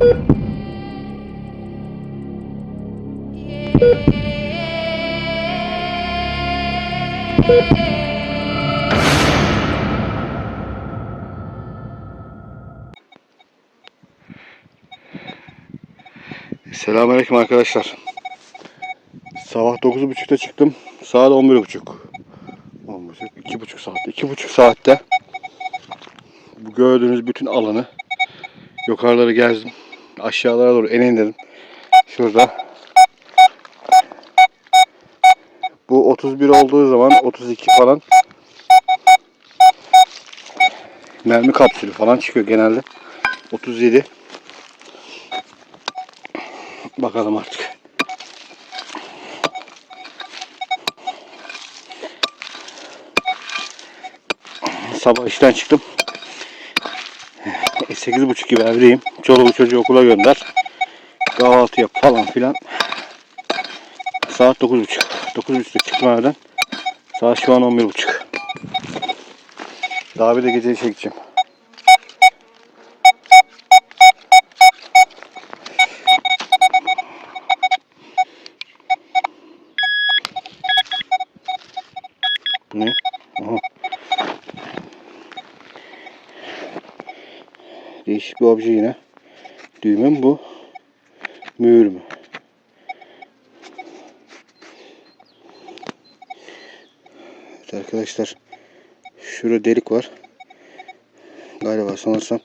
Selamünaleyküm arkadaşlar. Sabah 9.30'da çıktım. Saat 11.30. 11.30, 2.5 saatte. 2.5 saatte bu gördüğünüz bütün alanı yukarıları gezdim. Aşağılara doğru en dedim. Şurada. Bu 31 olduğu zaman 32 falan mermi kapsülü falan çıkıyor genelde. 37 Bakalım artık. Sabah işten çıktım. 8.30 gibi evdeyim. Çoluğu çocuğu okula gönder. Kahvaltı yap falan filan. Saat 9.30. 9.30'da çıktım evden. Saat şu an 11.30. Daha bir de gece işe gideceğim. Bir obje yine. Düğme mi bu? Mühür mü? Evet arkadaşlar. Şurada delik var. Galiba sanırsam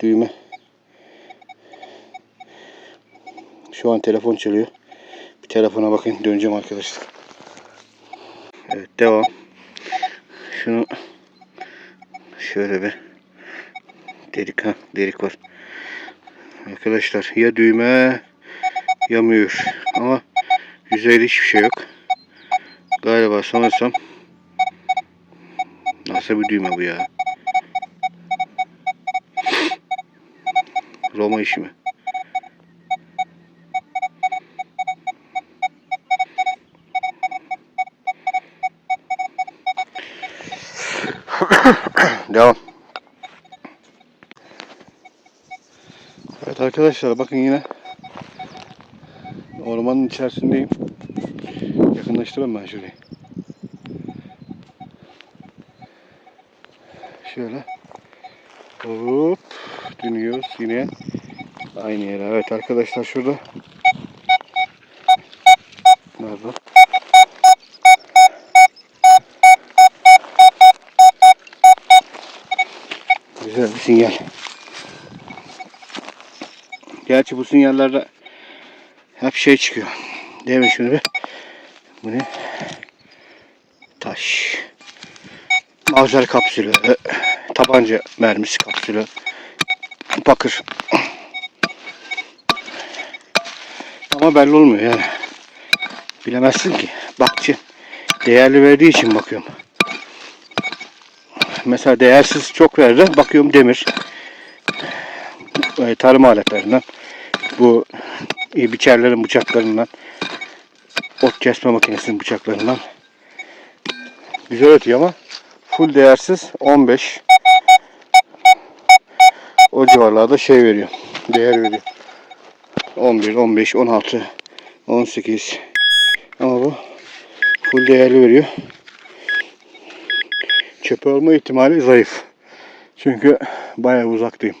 düğme. Şu an telefon çalıyor. Bir telefona bakın döneceğim arkadaşlar. Evet devam. Şunu şöyle bir delik ha delik var. Arkadaşlar ya düğme ya mühür ama yüzeyde hiçbir şey yok. Galiba sanırsam nasıl bir düğme bu ya? Roma işi mi? Devam. Evet arkadaşlar bakın yine ormanın içerisindeyim. Yakınlaştırayım ben şurayı. Şöyle. Hop dönüyoruz yine aynı yere. Evet arkadaşlar şurada. Nerede? Güzel bir sinyal. Gerçi bu sinyallerde hep şey çıkıyor. Mi şunu bir? Bu ne? Taş. Mavzer kapsülü. Tabanca mermisi kapsülü. Bakır. Ama belli olmuyor yani. Bilemezsin ki. Bakçı değerli verdiği için bakıyorum. Mesela değersiz çok verdi. Bakıyorum demir. E, tarım aletlerinden. Bu e, biçerlerin bıçaklarından. Ot kesme makinesinin bıçaklarından. Güzel ötüyor ama full değersiz 15 o civarlarda şey veriyor. Değer veriyor. 11, 15, 16, 18 ama bu full değerli veriyor çöpe olma ihtimali zayıf. Çünkü bayağı uzaktayım.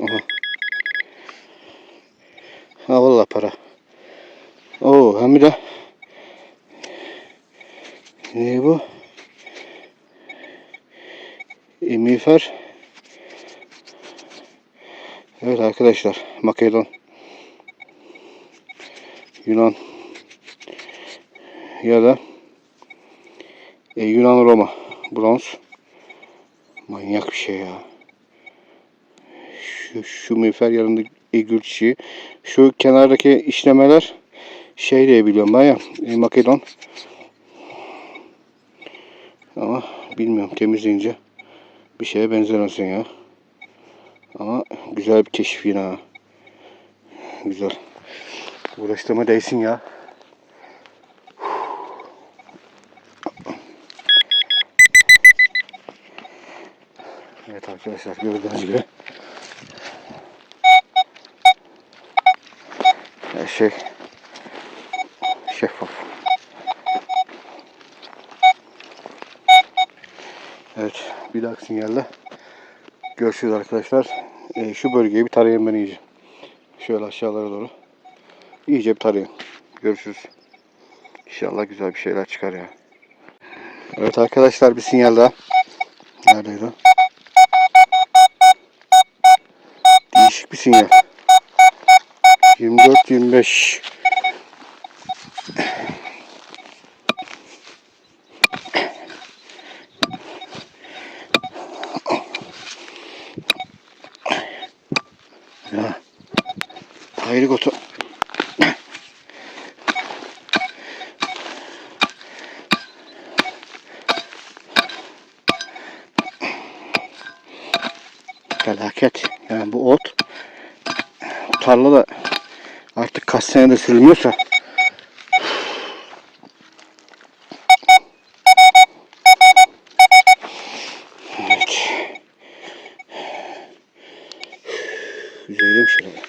Aha. Ha valla para. Oo hem de ne bu? Emifer. Evet arkadaşlar Makedon Yunan ya da e, Yunan Roma bronz manyak bir şey ya şu, şu miğfer yanında çiçeği şu kenardaki işlemeler şey diye biliyorum ben ya e, Makedon ama bilmiyorum temizleyince bir şeye benzemezsin ya ama güzel bir keşif yine ha. güzel Uğraştığıma değsin ya. Evet arkadaşlar gördüğünüz gibi her şey şeffaf. Evet bir dahaki sinyalde görüşürüz arkadaşlar. Ee, şu bölgeyi bir tarayayım ben iyice. Şöyle aşağılara doğru. İyice bir tarayayım. Görüşürüz. İnşallah güzel bir şeyler çıkar ya. Evet arkadaşlar bir sinyal daha. Neredeydi? Değişik bir sinyal. 24-25. Ya. Ayrı otu. Felaket. Yani bu ot tarlada kaç senede sürülmüyorsa Evet. Güzelmiş herhalde.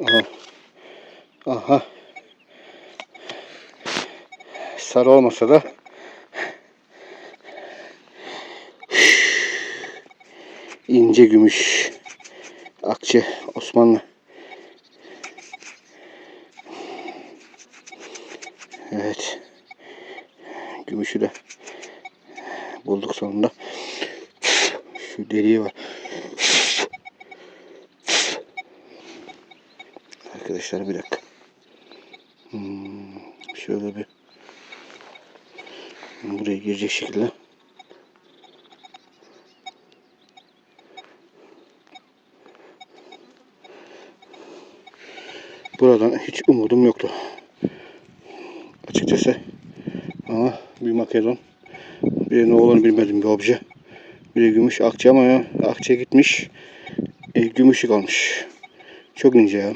Aha. Aha. Sarı olmasa da ince gümüş akçe Osmanlı. Evet. Gümüşü de bulduk sonunda. Şu deliği var. Arkadaşlar bir dakika. Hmm, şöyle bir buraya girecek şekilde Buradan hiç umudum yoktu. Açıkçası. Ama bir Makedon. Bir ne olduğunu bilmedim bir obje. Bir gümüş akçe ama ya, akçe gitmiş. E, gümüşü kalmış. Çok ince ya.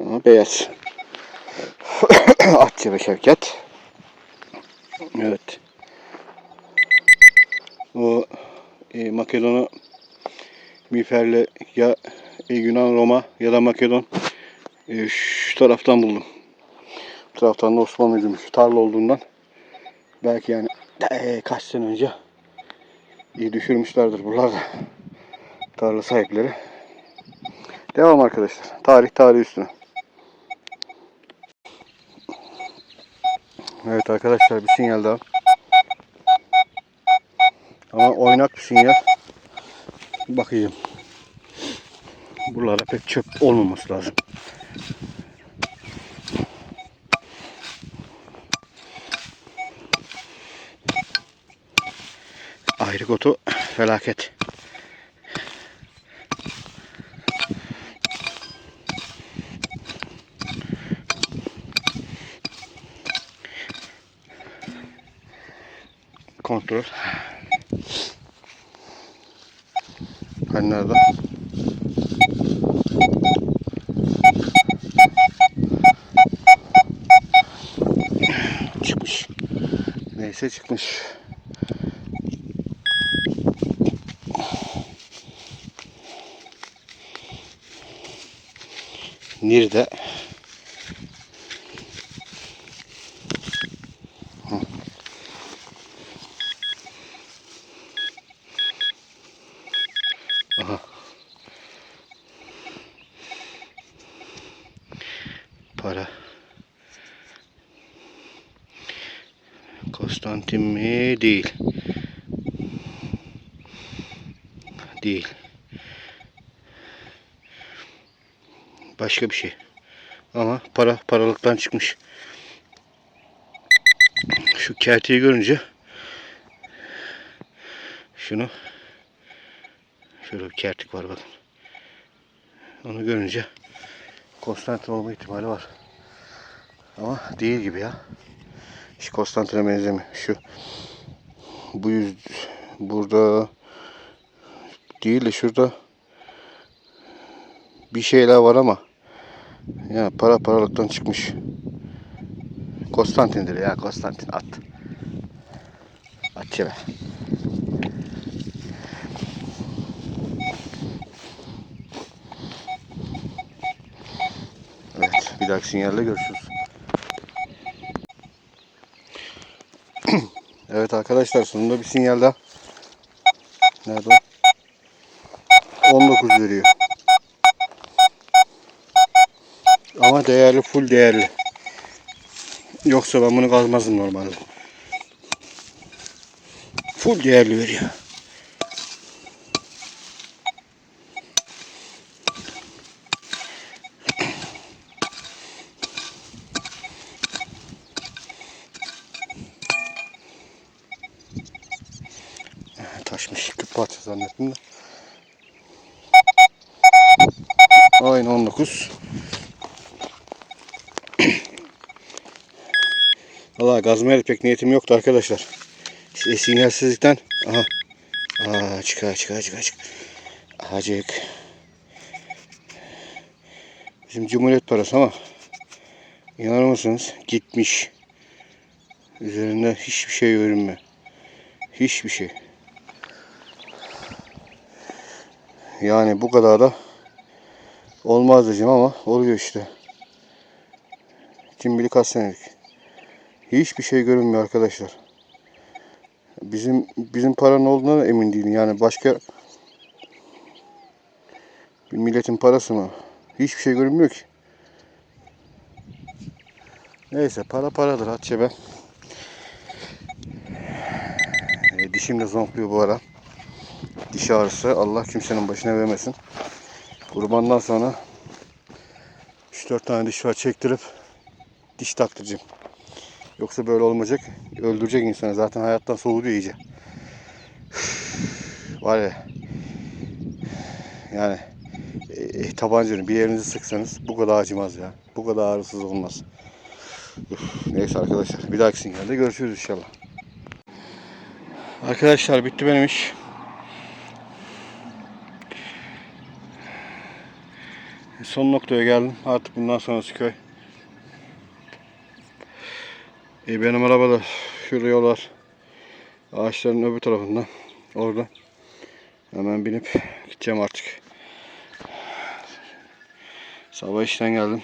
Ama beyaz. Atçı ve Şevket. Evet. O e, Makedon'u miğferle ya e, Yunan Roma ya da Makedon e, şu taraftan buldum. Bu taraftan da Osmanlı gümüşü tarla olduğundan belki yani e, kaç sene önce iyi düşürmüşlerdir buralar da tarla sahipleri. Devam arkadaşlar. Tarih tarih üstüne. Evet arkadaşlar bir sinyal daha. Ama oynak bir sinyal. Bakayım. Buralara pek çöp olmaması lazım. Ayrık otu felaket. Neyse çıkmış. Nerede? Hı. Aha. Para. Konstantin mi? Değil. Değil. Başka bir şey. Ama para paralıktan çıkmış. Şu kerteyi görünce şunu şöyle bir kertik var bakın. Onu görünce Konstantin olma ihtimali var. Ama değil gibi ya. Hiç Konstantin'e benzemiyor. Şu bu yüz burada değil de şurada bir şeyler var ama ya para paralıktan çıkmış. Konstantin'dir ya Konstantin at. At çeve. Evet bir dahaki sinyalle görüşürüz. Evet arkadaşlar sonunda bir sinyal daha. Nerede o? 19 veriyor. Ama değerli full değerli. Yoksa ben bunu kazmazdım normalde. Full değerli veriyor. Parça zannettim de. Aynı 19. Valla gazmaya pek niyetim yoktu arkadaşlar. İşte sinyalsizlikten. Aha. Aa çıkar çıkar çıkar çıkar. Acık. Bizim Cumhuriyet parası ama inanır mısınız gitmiş. Üzerinde hiçbir şey görünmüyor. Hiçbir şey. Yani bu kadar da olmaz diyeceğim ama oluyor işte. Kim bilir kaç senelik. Hiçbir şey görünmüyor arkadaşlar. Bizim bizim paranın olduğuna emin değilim. Yani başka bir milletin parası mı? Hiçbir şey görünmüyor ki. Neyse para paradır Hatice be. E, dişim de zonkluyor bu ara. Diş ağrısı Allah kimsenin başına vermesin. Kurbandan sonra 3-4 tane diş var çektirip diş taktıracağım. Yoksa böyle olmayacak. Öldürecek insanı. Zaten hayattan soğudu iyice. Var ya. Yani e, tabancanın bir yerinizi sıksanız bu kadar acımaz ya. Bu kadar ağrısız olmaz. Üf, neyse arkadaşlar. Bir dahaki sinyalde görüşürüz inşallah. Arkadaşlar bitti benim iş. Son noktaya geldim. Artık bundan sonrası köy. E benim araba da şurada yol var. Ağaçların öbür tarafında. Orada. Hemen binip gideceğim artık. Sabah işten geldim.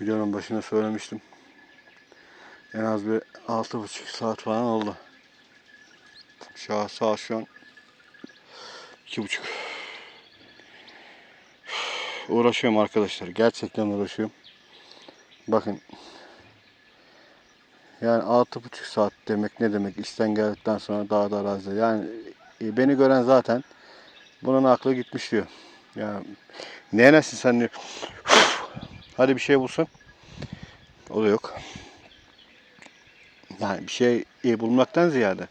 Videonun başında söylemiştim. En az bir 6,5 saat falan oldu. Şu an saat şu an 2,5. Uğraşıyorum arkadaşlar. Gerçekten uğraşıyorum. Bakın yani altı buçuk saat demek ne demek işten geldikten sonra dağda arazide. Yani e, beni gören zaten bunun aklı gitmiş diyor. Ya ne nesin sen diyor. Hadi bir şey bulsun. O da yok. Yani bir şey e, bulmaktan ziyade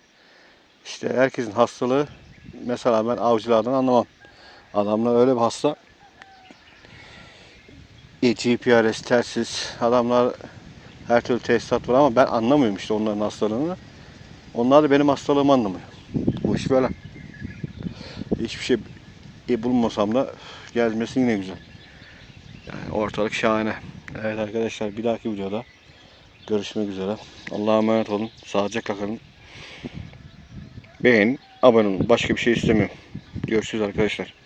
işte herkesin hastalığı mesela ben avcılardan anlamam. Adamlar öyle bir hasta e, GPRS telsiz adamlar her türlü tesisat var ama ben anlamıyorum işte onların hastalığını. Onlar da benim hastalığımı anlamıyor. Bu iş böyle. Hiçbir şey e, bulmasam da gezmesi yine güzel. Yani ortalık şahane. Evet arkadaşlar bir dahaki videoda görüşmek üzere. Allah'a emanet olun. Sağlıcakla kalın. Beğenin, abone olun. Başka bir şey istemiyorum. Görüşürüz arkadaşlar.